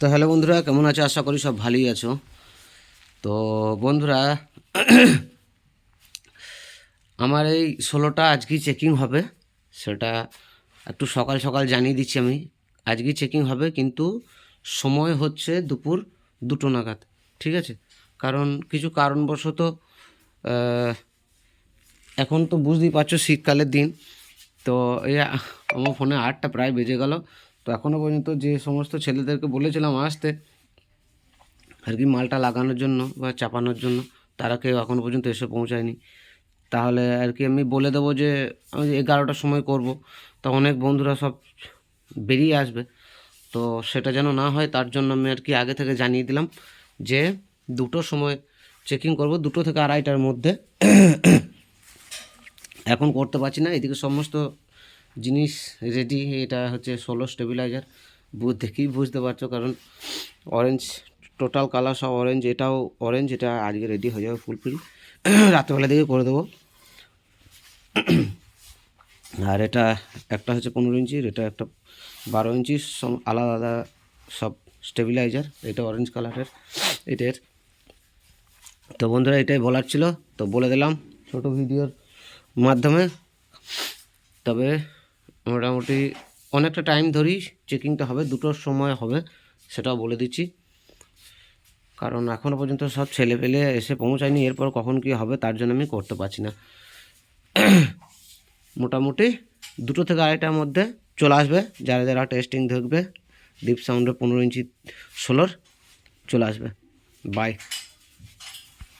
তো হ্যালো বন্ধুরা, কেমন আছো? আশা করি সব ভালোই আছো। তো বন্ধুরা, আমার এই ষোলোটা আজকেই চেকিং হবে। সেটা একটু সকাল সকাল জানিয়ে দিচ্ছি আমি। আজকেই চেকিং হবে, কিন্তু সময় হচ্ছে দুপুর দুটো নাগাদ, ঠিক আছে? কারণ কিছু কারণবশত এখন তো বুঝতেই পারছ শীতকালের দিন। তো এই আমার ফোনে আটটা প্রায় বেজে গেল। এখনও পর্যন্ত যে সমস্ত ছেলেদেরকে বলেছিলাম আসতে, আর কি মালটা লাগানোর জন্য বা চাপানোর জন্য, তারা কেউ এখনও পর্যন্ত এসে পৌঁছায়নি। তাহলে আর কি আমি বলে দেবো যে, আমি এগারোটার সময় করব। তো অনেক বন্ধুরা সব বেরিয়ে আসবে। তো সেটা যেন না হয়, তার জন্য আমি আর কি আগে থেকে জানিয়ে দিলাম যে দুটোর সময় চেকিং করব, দুটো থেকে আড়াইটার মধ্যে। এখন করতে পারছি না, এদিকে সমস্ত জিনিস রেডি এটা হচ্ছে ষোলো স্টেবিলাইজার দেখেই বুঝতে পারছ, কারণ অরেঞ্জ টোটাল কালার সব অরেঞ্জ এটাও অরেঞ্জ এটা আজকে রেডি হয়ে যাবে ফুলফিল রাত্রেবেলা দিকে করে দেবো। আর এটা একটা হচ্ছে পনেরো ইঞ্চির এটা একটা বারো ইঞ্চি সব আলাদা আলাদা সব স্টেবিলাইজার এটা অরেঞ্জ কালারের এটার তো বন্ধুরা, এটাই বলার ছিল। তো বলে দিলাম ছোট ভিডিওর মাধ্যমে। তবে মোটামুটি অনেকটা টাইম ধরেই চেকিংটা হবে, দুটোর সময় হবে, সেটাও বলে দিচ্ছি। কারণ এখনও পর্যন্ত সব ছেলে পেলে এসে পৌঁছায়নি, এরপর কখন কী হবে তার জন্য আমি করতে পারছি না। মোটামুটি দুটো থেকে আড়াইটার মধ্যে চলে আসবে, যারা যারা টেস্টিং দেখবে ডিপ সাউন্ডের পনেরো ইঞ্চি ষোলোর চলে আসবে। বাই